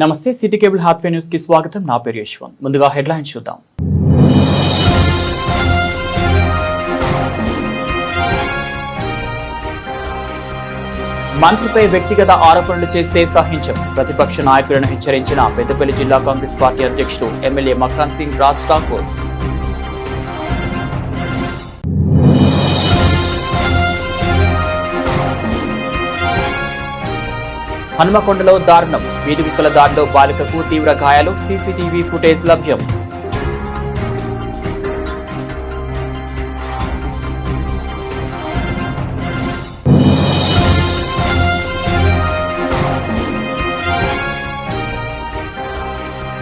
నమస్తే city cable Hathway న్యూస్కి స్వాగతం. నా పేరు యశ్వంత్. ముందుగా హెడ్లైన్స్ చూద్దాం. మంత్రిపై వ్యక్తిగత ఆరోపణలు చేస్తే సహించం. ప్రతిపక్ష నాయకులను హెచ్చరించిన పెద్దపల్లి జిల్లా కాంగ్రెస్ పార్టీ అధ్యక్షుడు ఎమ్మెల్యే మక్కాన్ సింగ్ రాజ్ ఠాకూర్. హనుమకొండలో దారుణం. వీధి కుక్కల దాడిలో బాలికకు తీవ్ర గాయాలు. సీసీటీవీ ఫుటేజ్ లభ్యం.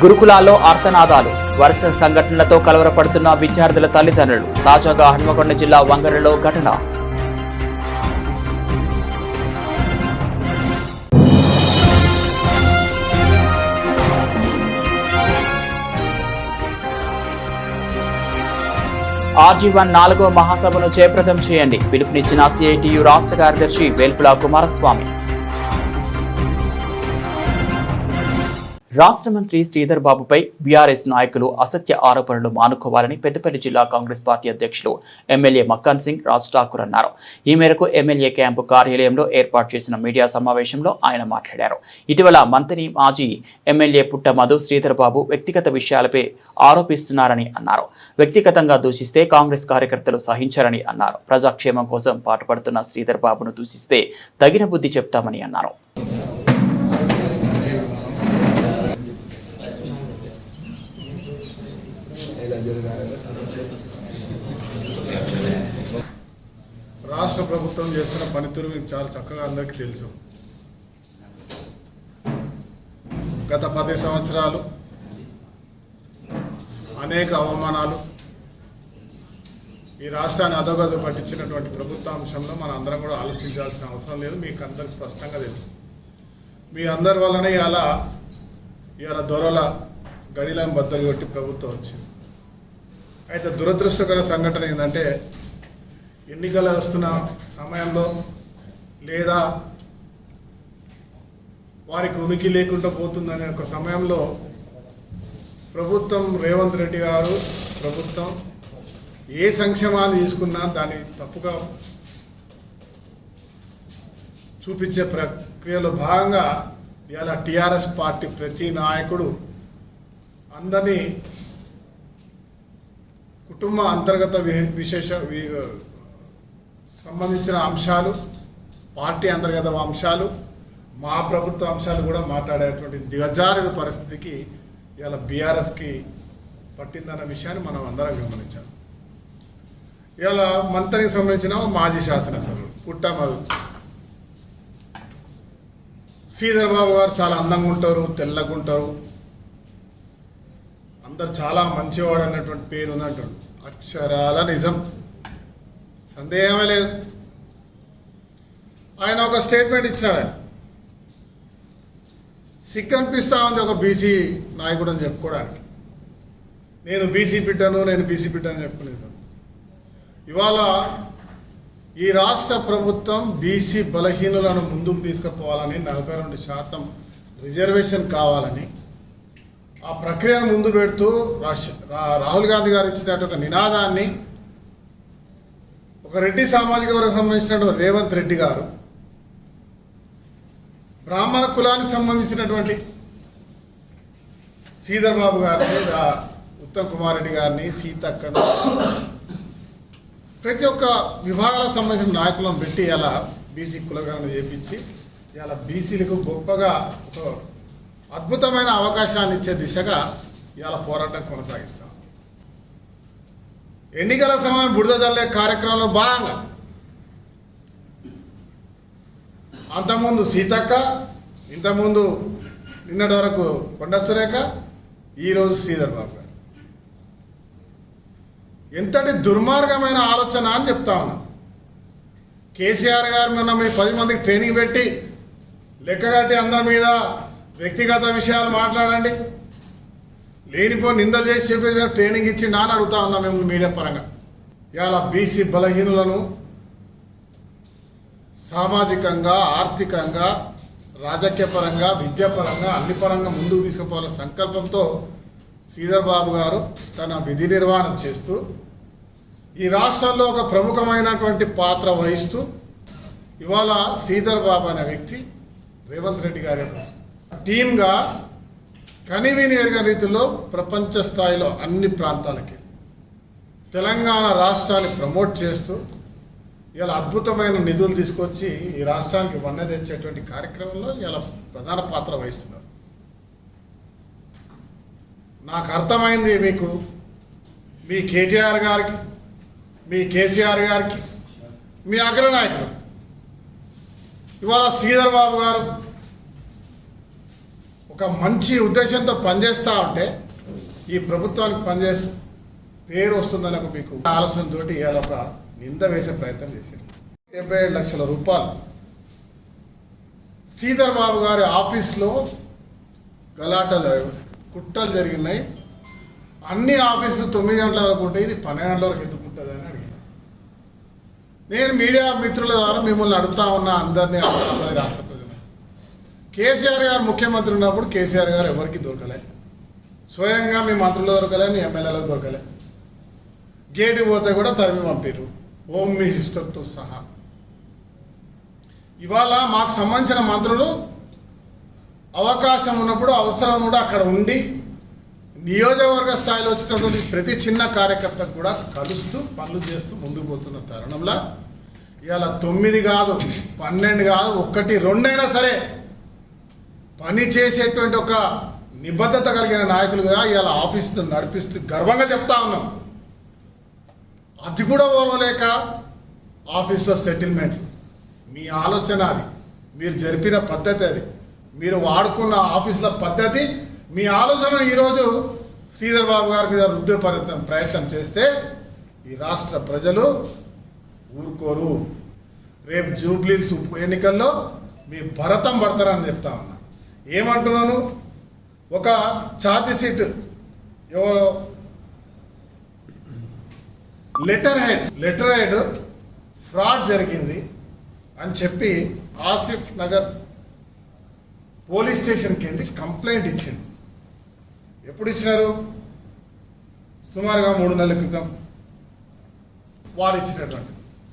గురుకులాల్లో ఆర్తనాదాలు. వరుస సంఘటనలతో కలవరపడుతున్న విద్యార్థుల తల్లిదండ్రులు. తాజాగా హనుమకొండ జిల్లా వంగడలో ఘటన. ఆర్జీవన్ నాలుగో మహాసభను చేప్రదం చేయండి. పిలుపునిచ్చిన సిఐటియు రాష్ట్ర కార్యదర్శి వేల్పుల కుమారస్వామి. రాష్ట్ర మంత్రి శ్రీధర్ బాబుపై బీఆర్ఎస్ నాయకులు అసత్య ఆరోపణలు మానుకోవాలని పెద్దపల్లి జిల్లా కాంగ్రెస్ పార్టీ అధ్యక్షులు ఎమ్మెల్యే మక్కన్ సింగ్ రాజ్ ఠాకూర్ అన్నారు. ఈ మేరకు ఎమ్మెల్యే క్యాంపు కార్యాలయంలో ఏర్పాటు చేసిన మీడియా సమావేశంలో ఆయన మాట్లాడారు. ఇటీవల మంత్రి మాజీ ఎమ్మెల్యే పుట్ట మధు శ్రీధర్ బాబు వ్యక్తిగత విషయాలపై ఆరోపిస్తున్నారని అన్నారు. వ్యక్తిగతంగా దూషిస్తే కాంగ్రెస్ కార్యకర్తలు సహించారని అన్నారు. ప్రజాక్షేమం కోసం పాటుపడుతున్న శ్రీధర్ బాబును దూషిస్తే తగిన బుద్ధి చెప్తామని అన్నారు. రాష్ట్ర ప్రభుత్వం చేస్తున్న పనితీరు మీకు చాలా చక్కగా అందరికీ తెలుసు. గత పది సంవత్సరాలు అనేక అవమానాలు ఈ రాష్ట్రాన్ని అధోగతి పట్టించినటువంటి ప్రభుత్వ అంశంలో మన అందరం కూడా ఆలోచించాల్సిన అవసరం లేదు. మీకు అందరికి స్పష్టంగా తెలుసు. మీ అందరి వల్లనే ఇలా ఇవాళ దొరల గడిలను బద్దలు కొట్టి ప్రభుత్వం వచ్చింది. అయితే దురదృష్టకర సంఘటన ఏంటంటే ఎన్నికలు వస్తున్న సమయంలో లేదా వారికి ఉనికి లేకుండా పోతుందనే ఒక సమయంలో ప్రభుత్వం రేవంత్ రెడ్డి గారు ప్రభుత్వం ఏ సంక్షేమాలు తీసుకున్నా దాన్ని తప్పుగా చూపించే ప్రక్రియలో భాగంగా ఇవాళ టీఆర్ఎస్ పార్టీ ప్రతి నాయకుడు అందరినీ కుటుంబ అంతర్గత విశేష వి- సంబంధించిన అంశాలు పార్టీ అంతర్గత అంశాలు మా ప్రభుత్వ అంశాలు కూడా మాట్లాడేటువంటి దిగజారిన పరిస్థితికి ఇవాళ బీఆర్ఎస్కి పట్టిందన్న విషయాన్ని మనం అందరం గమనించాం ఇవాళ మంత్రికి సంబంధించిన మాజీ శాసనసభ్యుడు పుట్టమదు శ్రీధర్ బాబు గారు చాలా అందంగా ఉంటారు తెల్లగా ఉంటారు. అందరు చాలా మంచివాడు అన్నటువంటి పేరు ఉన్నటువంటి అక్షరాల నిజం. సందేహమే లేదు. ఆయన ఒక స్టేట్మెంట్ ఇచ్చినాడు ఆయన. సిక్ అనిపిస్తా ఉంది ఒక బీసీ నాయకుడు అని చెప్పుకోవడానికి. నేను బీసీ బిడ్డను నేను బీసీ బిడ్డను చెప్పుకునేది ఇవాళ ఈ రాష్ట్ర ప్రభుత్వం బీసీ బలహీనులను ముందుకు తీసుకుపోవాలని నలభై రెండు శాతం రిజర్వేషన్ కావాలని ఆ ప్రక్రియను ముందు పెడుతూ రాష్- రాహుల్ గాంధీ గారు ఇచ్చినట్టు ఒక నినాదాన్ని ఒక రెడ్డి సామాజిక వర్గం సంబంధించినటువంటి రేవంత్ రెడ్డి గారు బ్రాహ్మణ కులానికి సంబంధించినటువంటి శ్రీధర్ బాబు గారిని రా- ఉత్తమ్ కుమార్ రెడ్డి గారిని సీతక్కను ప్రతి ఒక్క విభాగాలకు సంబంధించిన నాయకులను పెట్టి ఇలా బీసీ కులగణన చేపించి ఇలా బీసీలకు గొప్పగా ఒక అద్భుతమైన అవకాశాన్ని ఇచ్చే దిశగా ఇవాళ పోరాటం కొనసాగిస్తాం. ఎన్నికల సమయం బుడిదల్లే జల్లే కార్యక్రమంలో భాగంగా అంతకుముందు సీతక్క ఇంతకుముందు నిన్నటి వరకు కొండ సురేఖ ఈరోజు శ్రీధర్ బాబు గారు. ఎంతటి దుర్మార్గమైన ఆలోచన అని చెప్తా ఉన్నా. కేసీఆర్ గారు మొన్న మీ పది మందికి ట్రైనింగ్ పెట్టి లెక్కగట్టి అందరి మీద వ్యక్తిగత విషయాలు మాట్లాడండి. లేనిపో నిందలు చేసి చెప్పేసి ట్రైనింగ్ ఇచ్చి నాన్న అడుగుతా ఉన్నా మేము మీడియా పరంగా. ఇవాళ బీసీ బలహీనులను సామాజికంగా ఆర్థికంగా రాజకీయ పరంగా విద్యాపరంగా అన్ని పరంగా ముందుకు తీసుకుపోవాలనే సంకల్పంతో శ్రీధర్ బాబు గారు తన విధి నిర్వహణ చేస్తూ ఈ రాష్ట్రంలో ఒక ప్రముఖమైనటువంటి పాత్ర వహిస్తూ ఇవాళ శ్రీధర్ బాబు అనే వ్యక్తి రేవంత్ రెడ్డి గారి యొక్క టీమ్గా కనివిని ఎరిగిన రీతిలో ప్రపంచ స్థాయిలో అన్ని ప్రాంతాలకి తెలంగాణ రాష్ట్రాన్ని ప్రమోట్ చేస్తూ ఇలా అద్భుతమైన నిధులు తీసుకొచ్చి ఈ రాష్ట్రానికి వన్న తెచ్చేటువంటి కార్యక్రమంలో ఇలా ప్రధాన పాత్ర వహిస్తున్నారు. నాకు అర్థమైంది మీకు మీ కేటీఆర్ గారికి మీ కేసీఆర్ గారికి మీ అగ్రనాయకులు ఇవాళ శ్రీధర్ బాబు గారు ఒక మంచి ఉద్దేశంతో పనిచేస్తూ ఉంటే ఈ ప్రభుత్వానికి పనిచేసి పేరు వస్తుందని ఒక మీకు ఆలోచనతోటి ఇవాళ ఒక నింద వేసే ప్రయత్నం చేశారు. డెబ్బై ఏడు లక్షల రూపాయలు. శ్రీధర్ బాబు గారి ఆఫీస్లో గలాటలు కుట్రలు జరిగినాయి. అన్ని ఆఫీసులు తొమ్మిది గంటల వరకు ఉంటాయి. ఇది పన్నెండు గంటల వరకు ఎందుకు ఉంటుంది అని అడిగాను నేను మీడియా మిత్రుల ద్వారా మిమ్మల్ని అడుగుతా ఉన్న అందరినీ ఆంధ్రప్రదేశ్ రాష్ట్ర కేసీఆర్ గారు ముఖ్యమంత్రి ఉన్నప్పుడు కేసీఆర్ గారు ఎవరికి దొరకలే. స్వయంగా మీ మంత్రులు దొరకలే మీ ఎమ్మెల్యేలకు దొరకలే. గేటు పోతే కూడా తరిమి పంపారు మీ సిస్టర్తో సహా. ఇవాళ మాకు సంబంధించిన మంత్రులు అవకాశం ఉన్నప్పుడు అవసరం కూడా అక్కడ ఉండి నియోజకవర్గ స్థాయిలో వచ్చినటువంటి ప్రతి చిన్న కార్యకర్తకు కూడా కలుస్తూ పనులు చేస్తూ ముందుకు పోతున్న తరుణంలో ఇవాళ తొమ్మిది కాదు పన్నెండు కాదు ఒక్కటి రెండైనా సరే పని చేసేటువంటి ఒక నిబద్ధత కలిగిన నాయకులుగా ఇలా ఆఫీస్ను నడిపిస్తూ గర్వంగా చెప్తా ఉన్నాం. అది కూడా ఓర్వలేక ఆఫీస్లో సెటిల్మెంట్ మీ ఆలోచన అది. మీరు జరిపిన పద్ధతి అది. మీరు వాడుకున్న ఆఫీసుల పద్ధతి. మీ ఆలోచన ఈరోజు శ్రీధర్ బాబు గారి మీద రుద్దు ప్రయత్నం ప్రయత్నం చేస్తే ఈ రాష్ట్ర ప్రజలు ఊరుకోరు. రేపు జూబ్లీస్ ఉప ఎన్నికల్లో మీ భరతం పడతారని చెప్తా ఉన్నా. ఏమంటున్నాను? ఒక ఛార్జ్ సీట్ ఎవరో letter head letter head fraud జరిగింది అని చెప్పి ఆసిఫ్ నగర్ పోలీస్ స్టేషన్ కింద కంప్లైంట్ ఇచ్చింది. ఎప్పుడు ఇచ్చినారు? సుమారుగా మూడు నెలల క్రితం వారు ఇచ్చినటువంటి.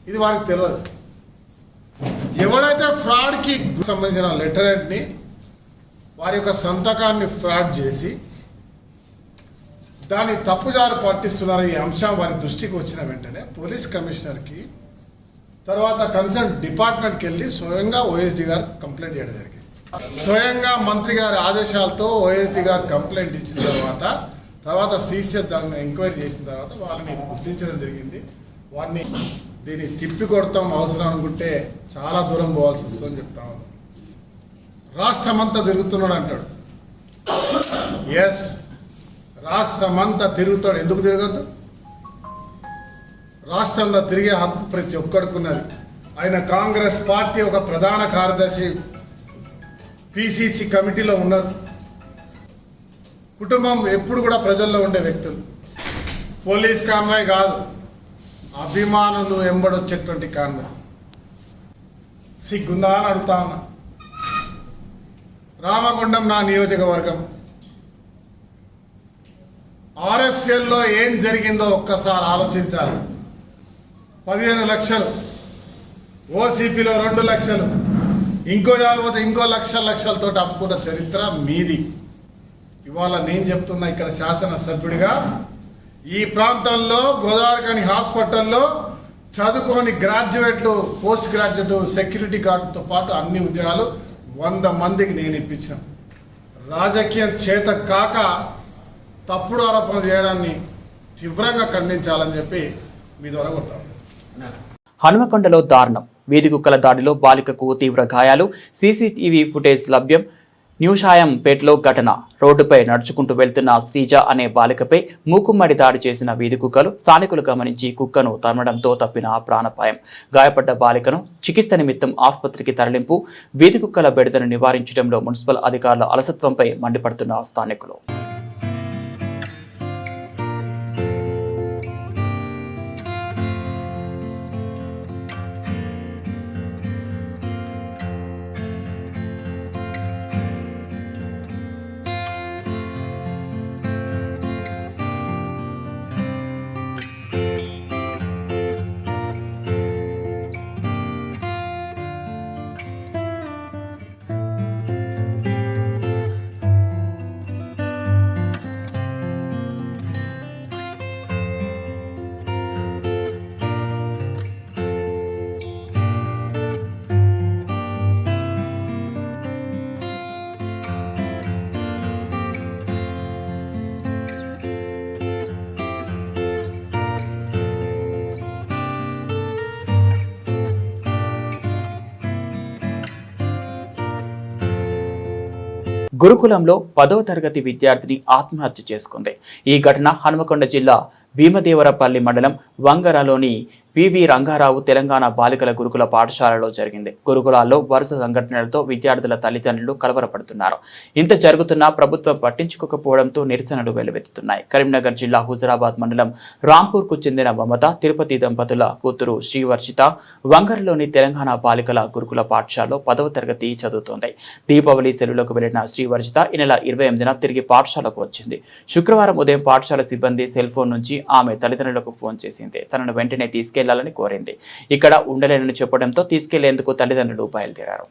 ఇది వారికి తెలియదు ఎవడైతే ఫ్రాడ్కి సంబంధించిన లెటర్ హెడ్ని వారి యొక్క సంతకాన్ని ఫ్రాడ్ చేసి దాన్ని తప్పుదారు పట్టిస్తున్నారు ఈ అంశం వారి దృష్టికి వచ్చిన వెంటనే పోలీస్ కమిషనర్కి తర్వాత కన్సర్న్ డిపార్ట్మెంట్కి వెళ్ళి స్వయంగా ఓఎస్డి గారు కంప్లైంట్ చేయడం జరిగింది. స్వయంగా మంత్రి గారి ఆదేశాలతో ఓఎస్డి గారు కంప్లైంట్ ఇచ్చిన తర్వాత తర్వాత సీసీఎస్ దాన్ని ఎంక్వైరీ చేసిన తర్వాత వాళ్ళని గుర్తించడం జరిగింది. వారిని దీన్ని తిప్పి కొడతాం అవసరం అనుకుంటే చాలా దూరం పోవాల్సి వస్తుందని చెప్తా రాష్ట్రమంతా తిరుగుతున్నాడు అంటాడు. ఎస్ రాష్ట్రమంతా తిరుగుతాడు. ఎందుకు తిరగద్దు? రాష్ట్రంలో తిరిగే హక్కు ప్రతి ఒక్కడికి ఉన్నది ఆయన కాంగ్రెస్ పార్టీ ఒక ప్రధాన కార్యదర్శి పిసిసి కమిటీలో ఉన్నారు. కుటుంబం ఎప్పుడు కూడా ప్రజల్లో ఉండే వ్యక్తులు. పోలీస్ కాన్వాయ్ కాదు అభిమానులు ఎంబడొచ్చేటువంటి కాన్వాయ్ సిగ్గుందా అని అడుగుతా ఉన్నా. రామగుండం నా నియోజకవర్గం. ఆర్ఎఫ్సిఎల్లో ఏం జరిగిందో ఒక్కసారి ఆలోచించాలి. పదిహేను లక్షలు ఓసీపీలో రెండు లక్షలు ఇంకో కాకపోతే ఇంకో లక్ష లక్షలతో అమ్ముకున్న చరిత్ర మీది. ఇవాళ నేను చెప్తున్నా ఇక్కడ శాసనసభ్యుడిగా ఈ ప్రాంతంలో గోదావరికని హాస్పిటల్లో చదువుకొని గ్రాడ్యుయేట్లు పోస్ట్ గ్రాడ్యుయేట్ సెక్యూరిటీ గార్డుతో పాటు అన్ని ఉద్యోగాలు వంద మందికి నేను ఇప్పించాను. రాజకీయం చేత కాక తప్పుడు ఆరోపణలు చేయడాన్ని తీవ్రంగా ఖండించాలని చెప్పి మీ ద్వారా కొట్టాను హనుమకొండలో దారుణం. వీధి కుక్కల దాడిలో బాలికకు తీవ్ర గాయాలు. సీసీటీవీ ఫుటేజ్ లభ్యం. న్యూషాయంపేటలో ఘటన. రోడ్డుపై నడుచుకుంటూ వెళ్తున్న శ్రీజ అనే బాలికపై మూకుమ్మడి దాడి చేసిన వీధి కుక్కలు స్థానికులు గమనించి కుక్కను తరమడంతో తప్పిన ప్రాణపాయం. గాయపడ్డ బాలికను చికిత్స నిమిత్తం ఆసుపత్రికి తరలింపు వీధి కుక్కల బెడదను నివారించడంలో మున్సిపల్ అధికారుల అలసత్వంపై మండిపడుతున్న స్థానికులు. గురుకులంలో పదవ తరగతి విద్యార్థిని ఆత్మహత్య చేసుకుంది. ఈ ఘటన హనుమకొండ జిల్లా భీమదేవరపల్లి మండలం వంగరలోని వివి రంగారావు తెలంగాణ బాలికల గురుకుల పాఠశాలలో జరిగింది. గురుకులాల్లో వరుస సంఘటనలతో విద్యార్థుల తల్లిదండ్రులు కలవరపడుతున్నారు. ఇంత జరుగుతున్నా ప్రభుత్వం పట్టించుకోకపోవడంతో నిరసనలు వెలువెత్తుతున్నాయి. కరీంనగర్ జిల్లా హుజరాబాద్ మండలం రాంపూర్కు చెందిన మమత తిరుపతి దంపతుల కూతురు శ్రీవర్షిత వంగర్లోని తెలంగాణ బాలికల గురుకుల పాఠశాలలో పదవ తరగతి చదువుతోంది. దీపావళి సెలవులకు వెళ్ళిన శ్రీవర్షిత ఈ నెల ఇరవై ఎనిమిదిన తిరిగి పాఠశాలకు వచ్చింది. శుక్రవారం ఉదయం పాఠశాల సిబ్బంది సెల్ ఫోన్ నుంచి ఆమె తల్లిదండ్రులకు ఫోన్ చేసింది. తనను వెంటనే తీసుకెళ్ళి తీసుకెళ్ళాలని కోరింది. ఇక్కడ ఉండలేనని చెప్పడంతో తీసుకెళ్ళేందుకు తల్లిదండ్రులు బయలుదేరారు.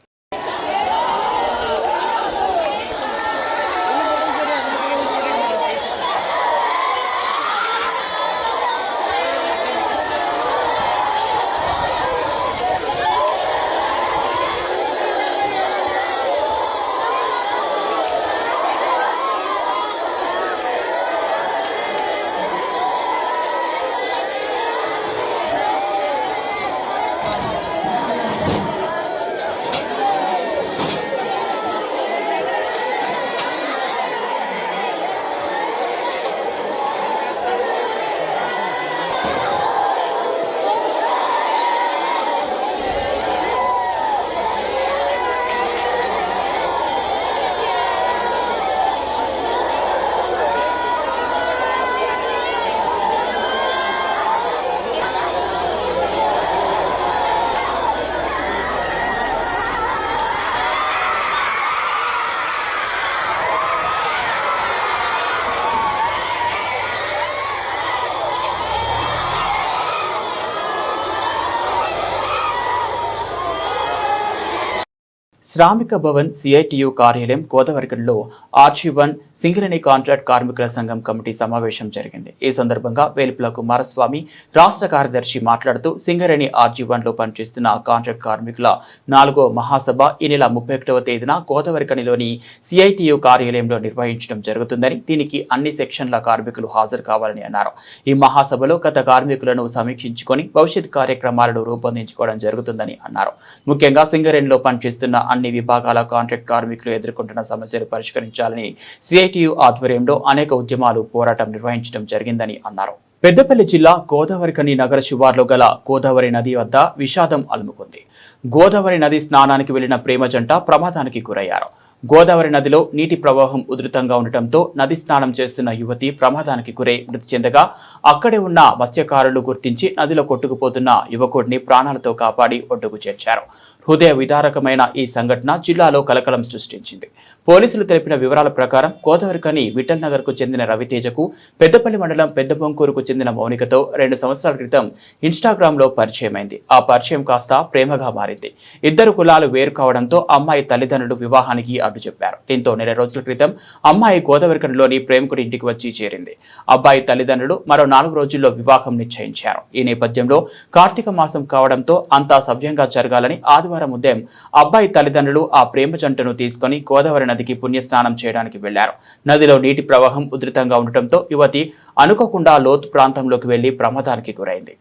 శ్రామిక భవన్ సిఐటియు కార్యాలయం గోదావరిగడ్లో ఆర్చి వన్ సింగరేణి కాంట్రాక్ట్ కార్మికుల సంఘం కమిటీ సమావేశం జరిగింది. ఈ సందర్భంగా వేలుపుల కుమారస్వామి రాష్ట్ర కార్యదర్శి మాట్లాడుతూ సింగరేణి ఆర్జీ పనిచేస్తున్న కాంట్రాక్ట్ కార్మికుల నాలుగో మహాసభ ఈ నెల ముప్పై ఒకటవ తేదీన గోదావరికనిలోని సిఐటియు కార్యాలయంలో నిర్వహించడం జరుగుతుందని దీనికి అన్ని సెక్షన్ల కార్మికులు హాజరు కావాలని అన్నారు. ఈ మహాసభలో గత కార్మికులను సమీక్షించుకొని భవిష్యత్ కార్యక్రమాలను రూపొందించుకోవడం జరుగుతుందని అన్నారు. ముఖ్యంగా సింగరేణిలో పనిచేస్తున్న అన్ని విభాగాల కాంట్రాక్ట్ కార్మికులు ఎదుర్కొంటున్న సమస్యలు పరిష్కరించాలని సిఐటియు ఆధ్వర్యంలో అనేక ఉద్యమాలు పోరాటం నిర్వహించడం జరిగిందని అన్నారు. పెద్దపల్లి జిల్లా గోదావరికని నగర శివార్లో గల గోదావరి నది వద్ద విషాదం అలుముకుంది. గోదావరి నది స్నానానికి వెళ్ళిన ప్రేమ జంట ప్రమాదానికి గురయ్యారు. గోదావరి నదిలో నీటి ప్రవాహం ఉధృతంగా ఉండటంతో నది స్నానం చేస్తున్న యువతి ప్రమాదానికి గురై మృతి చెందగా అక్కడే ఉన్న మత్స్యకారులు గుర్తించి నదిలో కొట్టుకుపోతున్న యువకుడిని ప్రాణాలతో కాపాడి ఒడ్డుకు చేర్చారు. హృదయ విదారకమైన ఈ సంఘటన జిల్లాలో కలకలం సృష్టించింది. పోలీసులు తెలిపిన వివరాల ప్రకారం గోదావరికని విఠల్ నగర్కు చెందిన రవితేజకు పెద్దపల్లి మండలం పెద్ద చెందిన మౌనికతో రెండు సంవత్సరాల క్రితం ఇన్స్టాగ్రామ్లో పరిచయమైంది. ఆ పరిచయం కాస్త ప్రేమగా మారింది. ఇద్దరు కులాలు వేరు కావడంతో అమ్మాయి తల్లిదండ్రులు వివాహానికి అడ్డు చెప్పారు. దీంతో నెల రోజుల క్రితం అమ్మాయి గోదావరికనిలోని ప్రేమికుడి ఇంటికి వచ్చి చేరింది. అబ్బాయి తల్లిదండ్రులు మరో నాలుగు రోజుల్లో వివాహం నిశ్చయించారు. ఈ నేపథ్యంలో కార్తీక మాసం కావడంతో అంతా సవ్యంగా జరగాలని ఆదివారం ఉదయం అబ్బాయి తల్లిదండ్రులు ఆ ప్రేమ జంటను తీసుకొని గోదావరి నదికి పుణ్యస్నానం చేయడానికి వెళ్ళారు నదిలో నీటి ప్రవాహం ఉధృతంగా ఉండటంతో యువతి అనుకోకుండా లోతు ప్రాంతంలోకి వెళ్ళి ప్రమాదానికి గురైంది.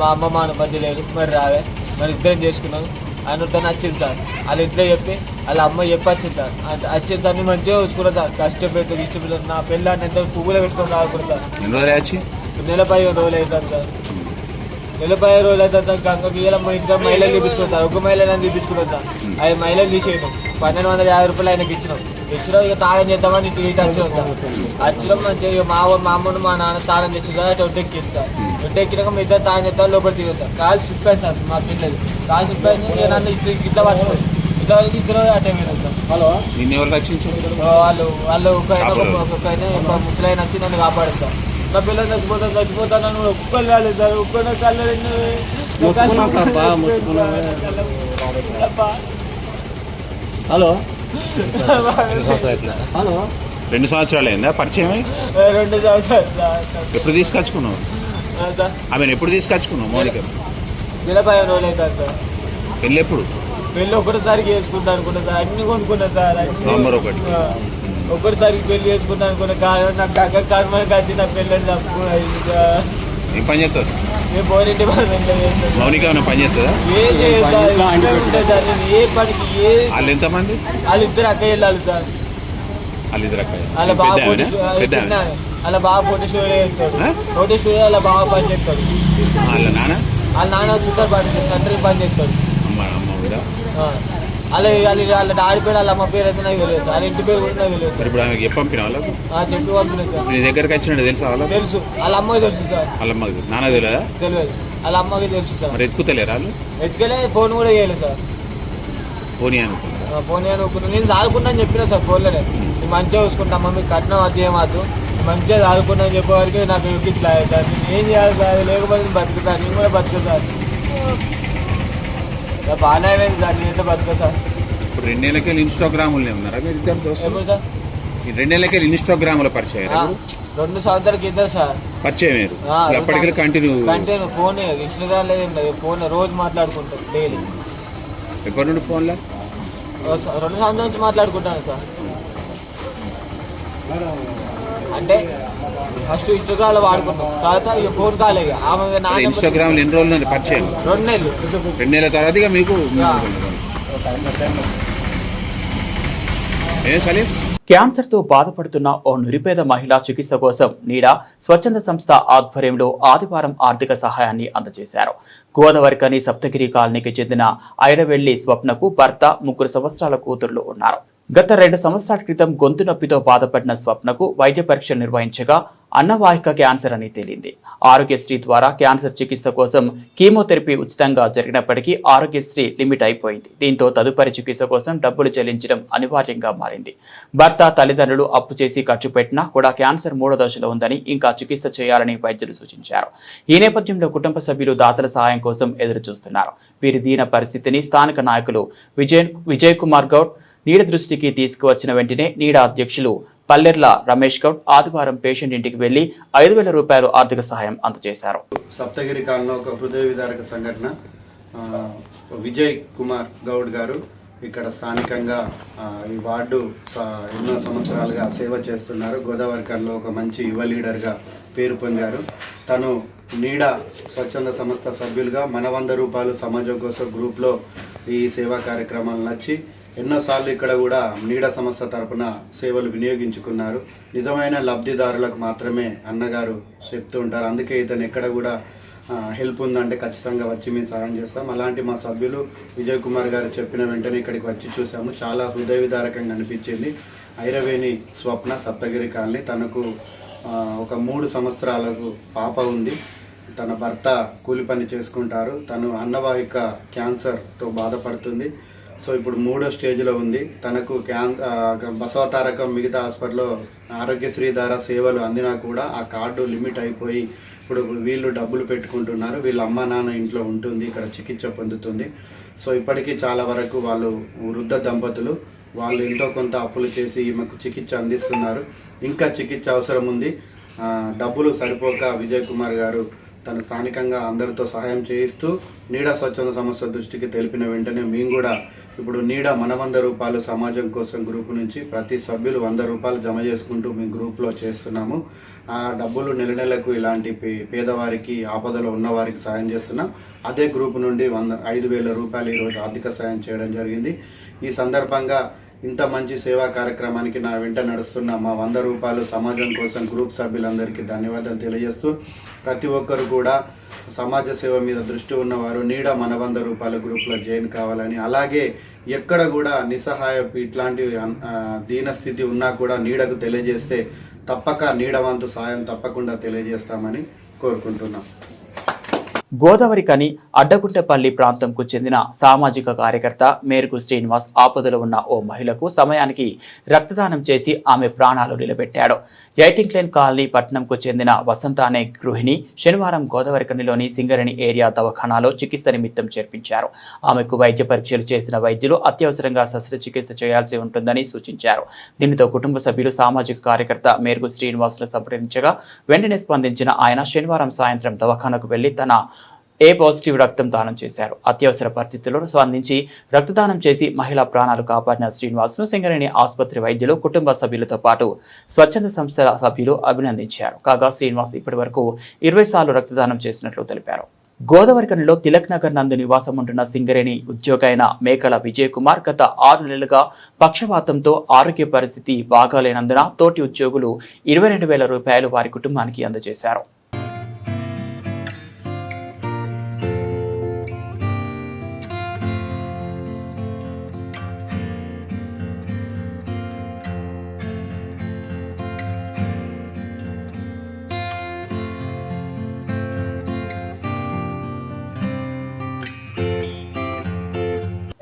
మా అమ్మ మా అనుమతి లేదు మరి రావే? మరి ఇద్దరం చేసుకున్నాం. ఆయనతో వచ్చింది సార్. వాళ్ళ ఇద్దరే చెప్పి వాళ్ళ అమ్మ చెప్పి వచ్చింది సార్. అది- వచ్చిన సార్ మంచిగా చూసుకున్నా సార్. కష్టపెట్టు ఇష్టపెట్టు నా పెళ్ళాన్ని ఎంత పువ్వులు పెట్టుకొని రాకుండా సార్. నెల పదిహేను రోజులు అవుతాను సార్ నెల పదిహేను రోజులు అవుతుంది సార్. గంగకి ఇలా ఇంట్లో మహిళలు తీపించుకున్నాం సార్ ఒక మహిళలను తీపించుకున్నాం సార్ అవి మహిళలు తీసేయడం. పన్నెండు వందల యాభై రూపాయలు ఆయనకి ఇచ్చినాం. ఇచ్చినాం ఇక తాగం చేద్దామని ఇటు ఇటు వచ్చినాం సార్ వచ్చినాం మంచిగా మా మా అమ్మను మా నాన్న తాగం ఒడ్డెక్కింది సార్ ఒడ్డెక్కినాక మీ ఇద్దరు తాగం చేద్దాం లోపల దిగుతాం కాలు సిప్పాను సార్ మా పిల్లలు కాలు సిప్పాను ఇక నన్ను ఇట్లా ఇట్లా పట్టుకోండి ఇట్లా ఇద్దరు అటే సార్ హలో? వాళ్ళు వాళ్ళు ఒక ముసలాయన వచ్చి నన్ను కాపాడుతారు నా పిల్లలు చచ్చిపోతాను చచ్చిపోతాను ఒక్కరు సార్ ఒక్కరు కళ్ళు హలో? హలో? రెండు సంవత్సరాలు అయిందా? పరిచయం? రెండు సంవత్సరాలు సార్. ఎప్పుడు తీసుకొచ్చుకున్నావు? ఆమెను ఎప్పుడు తీసుకొచ్చుకున్నావు మౌలిక నెల పదిహేను రోజులు పెళ్ళి ఎప్పుడు పెళ్ళి ఒకటో తారీఖు చేసుకుంటా అనుకున్నా సార్. అన్ని కొనుక్కున్నా సార్. నవంబర్ ఒకటి. ఆ, ఒకటో తారీఖు పెళ్ళి చేసుకుంటా అనుకున్నా. కానీ నాకు దగ్గర వచ్చి నా పెళ్ళని తప్పు ఏం పని చేస్తారు? మౌనిక ఏమైనా పని చేస్తుందా? ఏం పనికి ఏ వాళ్ళు ఎంతమంది? వాళ్ళు ఇద్దరు అక్క వెళ్ళాలి సార్ వాళ్ళు ఇద్దరు అక్కడ వాళ్ళ ఆమెనా? వాళ్ళ బాగా ఫోటో స్టూడియో? ఫోటో స్టూడియో వాళ్ళ బాగా పని చేస్తాడు. వాళ్ళ నాన్న? వాళ్ళ నాన్న చుట్టాలు పని సెంటర్కి పని చేస్తాడు. అమ్మ అమ్మ కూడా ఆ. వాళ్ళ వాళ్ళ డాడీ పేరు వాళ్ళ అమ్మ పేరు అయితే నాకు తెలియదు. వాళ్ళ ఇంటి పేరు కూడా నాకు తెలియదు. మరి ఇప్పుడు ఆమెకి ఎప్పుడు పంపిన వాళ్ళకు? ఆ చెప్పి సార్. నీ దగ్గరికి వచ్చినట్టు తెలుసా వాళ్ళకు? తెలుసు. వాళ్ళ అమ్మకి తెలుసు సార్. వాళ్ళ అమ్మకి నాన్న తెలియదా? తెలియదు. వాళ్ళ అమ్మకి తెలుసు సార్. మరి ఎత్తుకుతలేరు వాళ్ళు? ఎత్తుకెళ్ళి ఫోన్ కూడా చేయలేదు సార్. పోనీ అనుకున్నా ఆ, ఫోన్ నేను ఒప్పుకున్నా. నేను చదువుకున్నా అని చెప్పిన సార్ ఫోన్లోనే. నేను మంచిగా చూసుకుంటా. మమ్మీ కట్నం అది ఏమాదు మంచిగా చదువుకున్నా అని చెప్పే వరకు నాకు ఇట్లా సార్. నేను ఏం చేయాలి సార్? లేకపోతే నేను బతుకుతా. నేను కూడా బతుకు సార్ సార్ బాగానే అయింది సార్ నేను ఎంత బతుకు సార్. ఇప్పుడు రెండేళ్ళకి ఇన్స్టాగ్రాములనే ఉన్నారా మీరు ఇద్దరు దోస్తులు? ఎప్పుడు సార్. ఈ రెండేళ్ళకి ఇన్స్టాగ్రాముల పరిచయం ఆ, రెండు సంవత్సరాల కింద సార్. పరిచయం మీరు? ఆ, అప్పటికి కంటిన్యూ కంటిన్యూ ఫోన్ ఇన్స్టాగ్రామ్ లేదు ఏం లేదు ఫోన్ రోజు మాట్లాడుకుంటాం డైలీ. ఎప్పటి నుండి ఫోన్లో? రెండు సంవత్సరాల నుంచి మాట్లాడుకుంటాను సార్. అంటే ఫస్ట్ ఇన్స్టాగ్రామ్లో వాడుకున్నాం తర్వాత ఇక ఫోన్ కాలే ఇక. ఆమె నా నెంబర్ ఇన్స్టాగ్రామ్ ఎన్ని రోజులు పరిచయం. రెండు నెలలు. రెండేళ్ళ తర్వాత ఇక మీకు. ఏం సలీం? క్యాన్సర్తో బాధపడుతున్న ఓ నిరుపేద మహిళ చికిత్స కోసం నీడ స్వచ్ఛంద సంస్థ ఆధ్వర్యంలో ఆదివారం ఆర్థిక సహాయాన్ని అందజేశారు. గోదావరికని సప్తగిరి కాలనీకి చెందిన ఐరవెల్లి స్వప్నకు భర్త ముగ్గురు సంవత్సరాల కూతుర్లు ఉన్నారు. గత రెండు సంవత్సరాల క్రితం గొంతు నొప్పితో బాధపడిన స్వప్నకు వైద్య పరీక్షలు నిర్వహించగా అన్నవాహిక క్యాన్సర్ అని తేలింది. ఆరోగ్యశ్రీ ద్వారా క్యాన్సర్ చికిత్స కోసం కీమోథెరపీ ఉచితంగా జరిగినప్పటికీ ఆరోగ్యశ్రీ లిమిట్ అయిపోయింది. దీంతో తదుపరి చికిత్స కోసం డబ్బులు చెల్లించడం అనివార్యంగా మారింది. భర్త తల్లిదండ్రులు అప్పు చేసి ఖర్చు పెట్టినా కూడా క్యాన్సర్ మూడో దశలో ఉందని ఇంకా చికిత్స చేయాలని వైద్యులు సూచించారు. ఈ నేపథ్యంలో కుటుంబ సభ్యులు దాతల సహాయం కోసం ఎదురు చూస్తున్నారు వీరి దీన పరిస్థితిని స్థానిక నాయకులు విజయ్ విజయ్ కుమార్ గౌడ్ నీడ దృష్టికి తీసుకువచ్చిన వెంటనే నీడ అధ్యక్షులు పల్లెర్ల రమేష్ గౌడ్ ఆదివారం పేషెంట్ ఇంటికి వెళ్ళి ఐదు వేల రూపాయలు ఆర్థిక సహాయం అందజేశారు. సప్తగిరి కాలంలో ఒక హృదయ విదారక సంఘటన విజయ్ కుమార్ గౌడ్ గారు ఇక్కడ స్థానికంగా ఈ వార్డు స- ఎన్నో సంవత్సరాలుగా సేవ చేస్తున్నారు. గోదావరి కాలంలో ఒక మంచి యువ లీడర్గా పేరు పొందారు. తను నీడ స్వచ్ఛంద సంస్థ సభ్యులుగా మన వంద రూపాయలు సమాజం కోసం గ్రూప్లో ఈ సేవా కార్యక్రమాలు నచ్చి ఎన్నోసార్లు ఇక్కడ కూడా నీడ సంస్థ తరపున సేవలు వినియోగించుకున్నారు. నిజమైన లబ్ధిదారులకు మాత్రమే అన్నగారు చెప్తూ ఉంటారు. అందుకే ఇతను ఎక్కడ కూడా హెల్ప్ ఉందంటే ఖచ్చితంగా వచ్చి మేము సహాయం చేస్తాం. అలాంటి మా సభ్యులు విజయ్ కుమార్ గారు చెప్పిన వెంటనే ఇక్కడికి వచ్చి చూసాము. చాలా హృదయ విదారకంగా అనిపించింది. ఐరవేణి స్వప్న సప్తగిరి కాలనీ తనకు ఒక మూడు సంవత్సరాలకు పాప ఉంది. తన భర్త కూలి పని చేసుకుంటారు. తను అన్నవాహిక క్యాన్సర్తో బాధపడుతుంది. సో ఇప్పుడు మూడో స్టేజ్లో ఉంది. తనకు క్యాన్ బసవతారకం మిగతా హాస్పిటల్లో ఆరోగ్యశ్రీ ద్వారా సేవలు అందినా కూడా ఆ కార్డు లిమిట్ అయిపోయి ఇప్పుడు వీళ్ళు డబ్బులు పెట్టుకుంటున్నారు. వీళ్ళ అమ్మ నాన్న ఇంట్లో ఉంటుంది. ఇక్కడ చికిత్స పొందుతుంది. సో ఇప్పటికీ చాలా వరకు వాళ్ళు వృద్ధ దంపతులు. వాళ్ళు ఎంతో కొంత అప్పులు చేసి ఈమెకు చికిత్స అందిస్తున్నారు. ఇంకా చికిత్స అవసరం ఉంది. డబ్బులు సరిపోక విజయ్ కుమార్ గారు తన స్థానికంగా అందరితో సహాయం చేయిస్తూ నీడా స్వచ్ఛంద సంస్థ దృష్టికి తెలిపిన వెంటనే మేము కూడా ఇప్పుడు నీడ మన వంద రూపాయలు సమాజం కోసం గ్రూప్ నుంచి ప్రతి సభ్యులు వంద రూపాయలు జమ చేసుకుంటూ మేము గ్రూప్లో చేస్తున్నాము. ఆ డబ్బులు నెల నెలకు ఇలాంటి పే- పేదవారికి ఆపదలో ఉన్నవారికి సాయం చేస్తున్నాం. అదే గ్రూప్ నుండి వంద ఐదు వేల రూపాయలు ఈరోజు ఆర్థిక సాయం చేయడం జరిగింది. ఈ సందర్భంగా ఇంత మంచి సేవా కార్యక్రమానికి నా వెంట నడుస్తున్న మా వంద రూపాయలు సమాజం కోసం గ్రూప్ సభ్యులందరికీ ధన్యవాదాలు తెలియజేస్తూ ప్రతి ఒక్కరు కూడా సమాజ సేవ మీద దృష్టి ఉన్నవారు నీడ మన వంద రూపాయల గ్రూప్లో జాయిన్ కావాలని అలాగే ఎక్కడ కూడా నిస్సహాయ ఇట్లాంటి దీనస్థితి ఉన్నా కూడా నీడకు తెలియజేస్తే తప్పక నీడవంతు సాయం తప్పకుండా తెలియజేస్తామని కోరుకుంటున్నాం. గోదావరి కని అడ్డగుంటపల్లి ప్రాంతంకు చెందిన సామాజిక కార్యకర్త మేరుకు శ్రీనివాస్ ఆపదలో ఉన్న ఓ మహిళకు సమయానికి రక్తదానం చేసి ఆమె ప్రాణాలు నిలబెట్టాడు. ఎయిటింగ్లైన్ కాలనీ పట్టణంకు చెందిన వసంత అనే గృహిణి శనివారం గోదావరి కనిలోని సింగరేణి ఏరియా దవాఖానాలో చికిత్స నిమిత్తం చేర్పించారు. ఆమెకు వైద్య పరీక్షలు చేసిన వైద్యులు అత్యవసరంగా శస్త్రచికిత్స చేయాల్సి ఉంటుందని సూచించారు. దీనితో కుటుంబ సభ్యులు సామాజిక కార్యకర్త మేరుకు శ్రీనివాస్ను సంప్రదించగా వెంటనే స్పందించిన ఆయన శనివారం సాయంత్రం దవాఖానకు వెళ్ళి తన ఏ పాజిటివ్ రక్తం దానం చేశారు? అత్యవసర పరిస్థితుల్లో స్పందించి రక్తదానం చేసి మహిళా ప్రాణాలు కాపాడిన శ్రీనివాస్ను సింగరేణి ఆసుపత్రి వైద్యులు కుటుంబ సభ్యులతో పాటు స్వచ్ఛంద సంస్థల సభ్యులు అభినందించారు. కాగా శ్రీనివాస్ ఇప్పటి వరకు ఇరవై సార్లు రక్తదానం చేసినట్లు తెలిపారు. గోదావరికనిలో తిలక్ నగర్ నందు నివాసం ఉంటున్న సింగరేణి ఉద్యోగ అయిన మేకల విజయ్ కుమార్ గత ఆరు నెలలుగా పక్షవాతంతో ఆరోగ్య పరిస్థితి బాగాలేనందున తోటి ఉద్యోగులు ఇరవై రెండు వేల రూపాయలు వారి కుటుంబానికి అందజేశారు.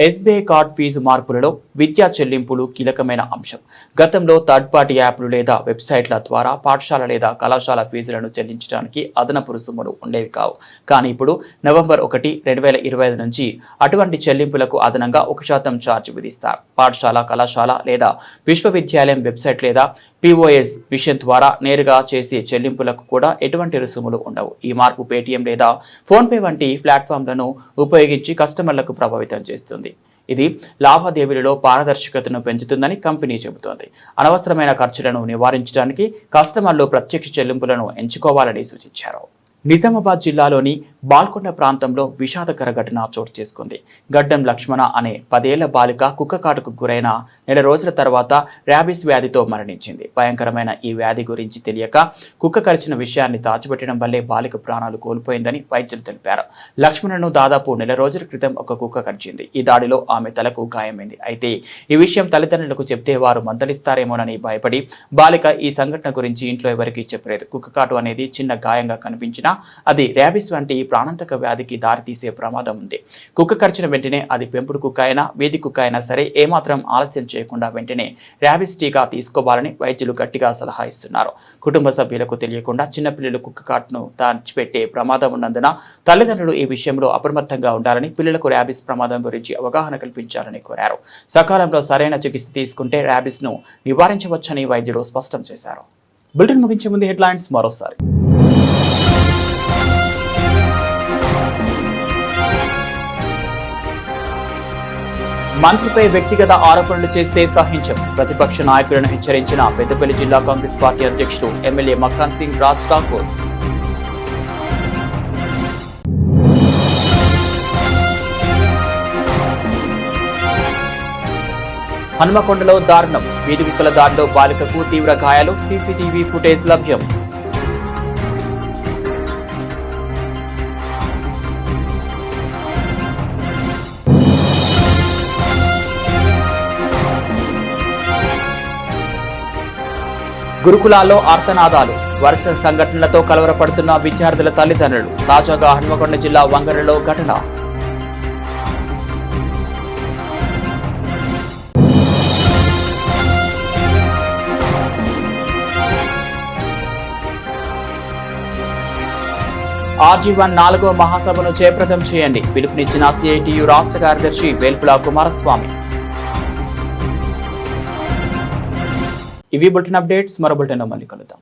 ఎస్బీఐ కార్డ్ ఫీజు మార్పులలో విద్యా చెల్లింపులు కీలకమైన అంశం. గతంలో థర్డ్ పార్టీ యాప్లు లేదా వెబ్సైట్ల ద్వారా పాఠశాల లేదా కళాశాల ఫీజులను చెల్లించడానికి అదనపు రుసుములు ఉండేవి కావు. కానీ ఇప్పుడు నవంబర్ ఒకటి రెండు వేల ఇరవై ఐదు నుంచి అటువంటి చెల్లింపులకు అదనంగా ఒక శాతం ఛార్జ్ విధిస్తారు. పాఠశాల కళాశాల లేదా విశ్వవిద్యాలయం వెబ్సైట్ లేదా పిఓఎస్ విషయం ద్వారా నేరుగా చేసే చెల్లింపులకు కూడా ఎటువంటి రుసుములు ఉండవు. ఈ మార్పు పేటీఎం లేదా ఫోన్పే వంటి ప్లాట్ఫామ్లను ఉపయోగించి కస్టమర్లకు ప్రభావితం చేస్తుంది. ఇది లావాదేవీలలో పారదర్శకతను పెంచుతుందని కంపెనీ చెబుతోంది. అనవసరమైన ఖర్చులను నివారించడానికి కస్టమర్లు ప్రత్యక్ష చెల్లింపులను ఎంచుకోవాలని సూచించారు. నిజామాబాద్ జిల్లాలోని బాల్కొండ ప్రాంతంలో విషాదకర ఘటన చోటు చేసుకుంది. గడ్డం లక్ష్మణ అనే పదేళ్ళ బాలిక కుక్కకాటుకు గురైన నెల రోజుల తర్వాత ర్యాబిస్ వ్యాధితో మరణించింది. భయంకరమైన ఈ వ్యాధి గురించి తెలియక కుక్క కరిచిన విషయాన్ని దాచిపెట్టడం వల్లే బాలిక ప్రాణాలు కోల్పోయిందని వైద్యులు తెలిపారు. లక్ష్మణను దాదాపు నెల రోజుల క్రితం ఒక కుక్క కరిచింది. ఈ దాడిలో ఆమె తలకు గాయమైంది. అయితే ఈ విషయం తల్లిదండ్రులకు చెప్తే వారు మందలిస్తారేమోనని భయపడి బాలిక ఈ సంఘటన గురించి ఇంట్లో ఎవరికీ చెప్పలేదు. కుక్కకాటు అనేది చిన్న గాయంగా కనిపించినా అది ర్యాబిస్ వంటి ప్రాణాంతక వ్యాధికి దారితీసే ప్రమాదం ఉంది. కుక్క కరిచిన వెంటనే అది పెంపుడు కుక్క అయినా వీధి కుక్క అయినా సరే ఏమాత్రం ఆలస్యం చేయకుండా వెంటనే ర్యాబిస్ టీకా తీసుకోవాలని వైద్యులు గట్టిగా సలహా ఇస్తున్నారు కుటుంబ సభ్యులకు తెలియకుండా చిన్నపిల్లలు కుక్క కాటును దాచిపెట్టే ప్రమాదం ఉన్నందున తల్లిదండ్రులు ఈ విషయంలో అప్రమత్తంగా ఉండాలని పిల్లలకు ర్యాబిస్ ప్రమాదం గురించి అవగాహన కల్పించాలని కోరారు. సకాలంలో సరైన చికిత్స తీసుకుంటే ర్యాబిస్ను నివారించవచ్చని వైద్యులు స్పష్టం చేశారు. బులెటిన్ ముగించే ముందు హెడ్లైన్స్ మరోసారి. మంత్రిపై వ్యక్తిగత ఆరోపణలు చేస్తే సహించం. ప్రతిపక్ష నాయకులను హెచ్చరించిన పెద్దపల్లి జిల్లా కాంగ్రెస్ పార్టీ అధ్యక్షుడు ఎమ్మెల్యే మక్కాన్ సింగ్ రాజ్ ఠాకూర్. హనుమకొండలో దారుణం. వీధి కుక్కల దాడిలో బాలికకు తీవ్ర గాయాలు. సీసీటీవీ ఫుటేజ్ లభ్యం. గురుకులాల్లో ఆర్తనాదాలు. వరుస సంఘటనలతో కలవరపడుతున్న విద్యార్థుల తల్లిదండ్రులు. తాజాగా హన్మకొండ జిల్లా వంగరలో ఘటన. ఆర్జీవన్ నాలుగో మహాసభను జయప్రదం చేయండి. పిలుపునిచ్చిన సిఐటియు రాష్ట్ర కార్యదర్శి వేల్పుల కుమారస్వామి. ఇవి బులెటిన్ అప్డేట్స్ మరో బులెటిన్లో మళ్ళీ కలుద్దాం.